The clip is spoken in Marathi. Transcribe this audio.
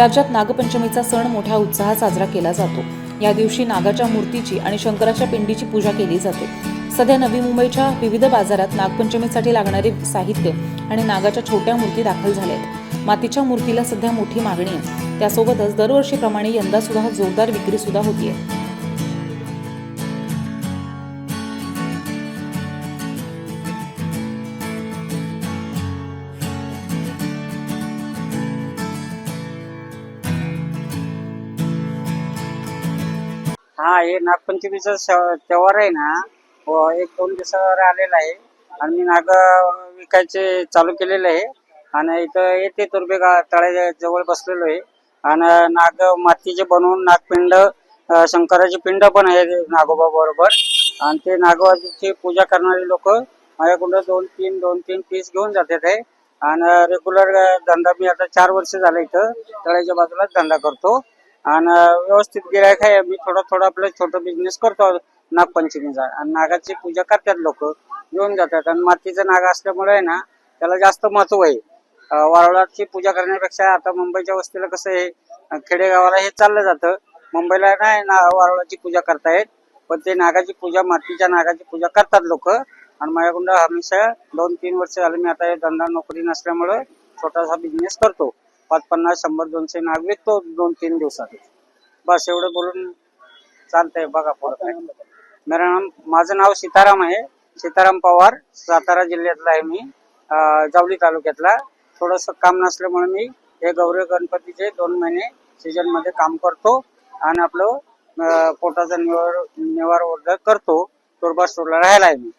राज्यात नागपंचमीचा सण मोठ्या उत्साहात साजरा केला जातो. या दिवशी नागाच्या मूर्तीची आणि शंकराच्या पिंडीची पूजा केली जाते. सध्या नवी मुंबईच्या विविध बाजारात नागपंचमीसाठी लागणारे साहित्य आणि नागाच्या छोट्या मूर्ती दाखल झाल्या आहेत. मातीच्या मूर्तीला सध्या मोठी मागणी आहे. त्यासोबतच दरवर्षीप्रमाणे यंदा सुद्धा जोरदार विक्री सुद्धा आहे हा हे नागपंचमीचा त्योहार आहे ना हो, एक दोन दिवसावर आलेला आहे. आणि मी नाग विकायचे चालू केलेले आहे. आणि इथं येते तुर्बे तळ्या जवळ बसलेलो आहे. आणि नाग मातीचे बनवून नागपिंड शंकराचे शंकराची पिंड पण आहे नागोबा बरोबर. आणि ते नागोबाची पूजा करणारे लोक माझ्याकडून दोन तीन दोन तीन पीस घेऊन जातात आहे आणि रेग्युलर धंदा मी आता चार वर्ष झालं इथं तळ्याच्या बाजूलाच धंदा करतो. आणि व्यवस्थित गिरायक आहे. मी थोडा थोडा आपलं छोटा बिझनेस करतो. नागपंचमीचा आणि नागाची पूजा करतात लोक. घेऊन जातात. आणि मातीचा नाग असल्यामुळे आहे ना त्याला जास्त महत्त्व आहे. अं, वारुळाची पूजा करण्यापेक्षा आता मुंबईच्या वस्तीला कसं आहे खेडेगावाला हे चाललं जातं. मुंबईला नाही ना वारुळाची पूजा करतायत. पण ते नागाची पूजा मातीच्या नागाची पूजा करतात लोक. आणि माझ्याकडून हमेशा दोन तीन वर्ष झाले मी आता धंदा नोकरी नसल्यामुळे छोटासा बिझनेस करतो. पाच पन्नास शंभर दोनशे नाग विकतो दोन तीन दिवसात. बस एवढं बोलून चालतंय बघा पुढं काय. मेरा नाम माझं नाव सीताराम आहे. सीताराम पवार सातारा जिल्ह्यातला आहे मी. जावली तालुक्यातला. थोडस काम नसल्यामुळे मी हे गौरी गणपतीचे दोन महिने सीजनमध्ये काम करतो आणि आपलं पोटाचा निवार निवार करतो. तुरबा स्टोरला राहायला आहे मी.